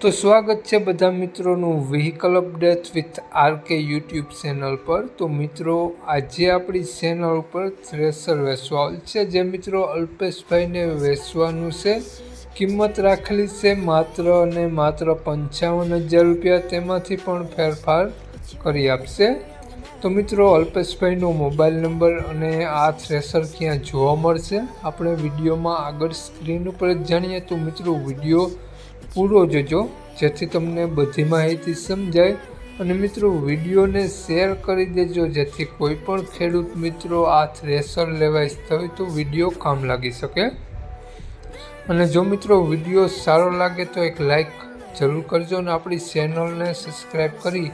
તો સ્વાગત છે બધા મિત્રોનું vehicle update with RK YouTube channel પર. તો મિત્રો, આજે આપણી ચેનલ ઉપર થ્રેસર વેચવાલ છે. જે મિત્રો અલ્પેશભાઈને વેચવાનું છે. કિંમત રાખેલી છે માત્ર અને માત્ર પંચાવન હજાર રૂપિયા. તેમાંથી પણ ફેરફાર કરી આપશે. તો મિત્રો, અલ્પેશભાઈનો મોબાઈલ નંબર અને આ થ્રેસર ક્યાં જોવા મળશે? આપણે વિડીયોમાં આગળ સ્ક્રીન ઉપર જાણીએ. તો મિત્રો, વીડિયો પૂરો જોજો, જેથી તમને બધી માહિતી સમજાય. અને મિત્રો, વિડીયોને શેર કરી દેજો, જેથી કોઈ પણ ખેડૂત મિત્રો આ થ્રેસર લેવા ઈચ્છતા હોય તો વીડિયો કામ લાગી શકે. અને જો મિત્રો, વીડિયો સારો લાગે તો એક લાઈક જરૂર કરજો અને આપણી ચેનલને સબસ્ક્રાઈબ કરી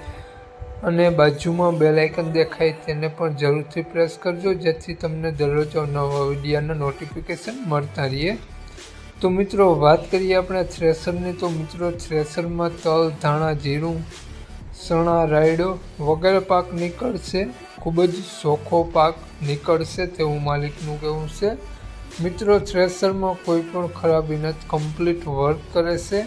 અને બાજુમાં બેલ આઇકન દેખાય તેને પણ જરૂરથી પ્રેસ કરજો, જેથી તમને દરરોજ નવા વિડીયાના નોટિફિકેશન મળતા રહીએ. તો મિત્રો, વાત કરીએ આપણે થ્રેસરની તો મિત્રો થ્રેસરમાં તલ, ધાણા, જીરું, સણા, રાયડો વગેરે પાક નીકળશે. ખૂબ જ ચોખ્ખો પાક નીકળશે તેવું માલિકનું કહેવું છે. મિત્રો થ્રેસરમાં કોઈ પણ ખરાબી નથી કમ્પ્લીટ વર્ક કરે છે.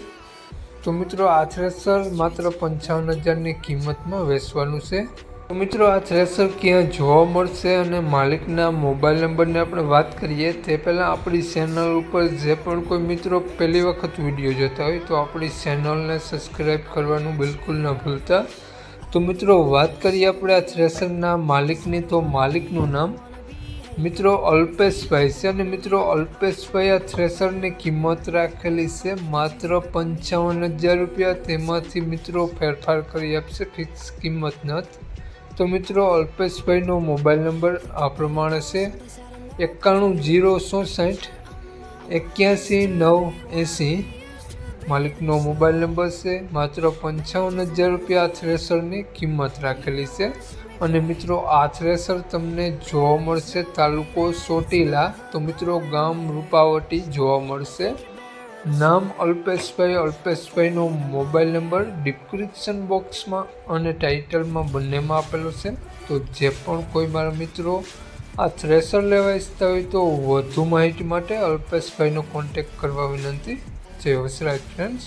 તો મિત્રો, આ થ્રેસર માત્ર પંચાવન હજારની કિંમતમાં વેચવાનું છે. મિત્રો આ થ્રેસર ક્યાં જોવા મળશે અને માલિકના મોબાઈલ નંબરની આપણે વાત કરીએ, તે પહેલાં આપણી ચેનલ ઉપર જે પણ કોઈ મિત્રો પહેલી વખત વીડિયો જોતા હોય તો આપણી ચેનલને સબસ્ક્રાઈબ કરવાનું બિલકુલ ન ભૂલતા. તો મિત્રો વાત કરીએ આપણે આ થ્રેસરના માલિકની, તો માલિકનું નામ મિત્રો અલ્પેશભાઈ છે અને મિત્રો અલ્પેશભાઈ આ થ્રેસરની કિંમત રાખેલી છે માત્ર પંચાવન હજાર રૂપિયા. તેમાંથી મિત્રો ફેરફાર કરી આપશે, ફિક્સ કિંમત નથી. તો મિત્રો, અલ્પેશભાઈનો મોબાઈલ નંબર આ પ્રમાણે છે. એકાણું, જીરો ચોસઠ એક્યાસી, નવ, એંસી. માલિકનો મોબાઈલ નંબર છે. માત્ર પંચાવન હજાર રૂપિયા થ્રેસરની કિંમત રાખેલી છે. અને મિત્રો, આ થ્રેસર તમને જોવા મળશે. તાલુકો સોટીલા તો મિત્રો, ગામ રૂપાવટી જોવા મળશે. નામ અલ્પેશભાઈ, અલ્પેશભાઈનો મોબાઈલ નંબર ડિસ્ક્રિપ્શન બોક્સમાં અને ટાઇટલમાં બંનેમાં આપેલો છે. તો જે પણ કોઈ મારા મિત્રો આ થ્રેસર લેવા ઈચ્છતા હોય તો વધુ માહિતી માટે અલ્પેશભાઈનો કોન્ટેક્ટ કરવા વિનંતી. જય વસરાજ ફ્રેન્ડ્સ.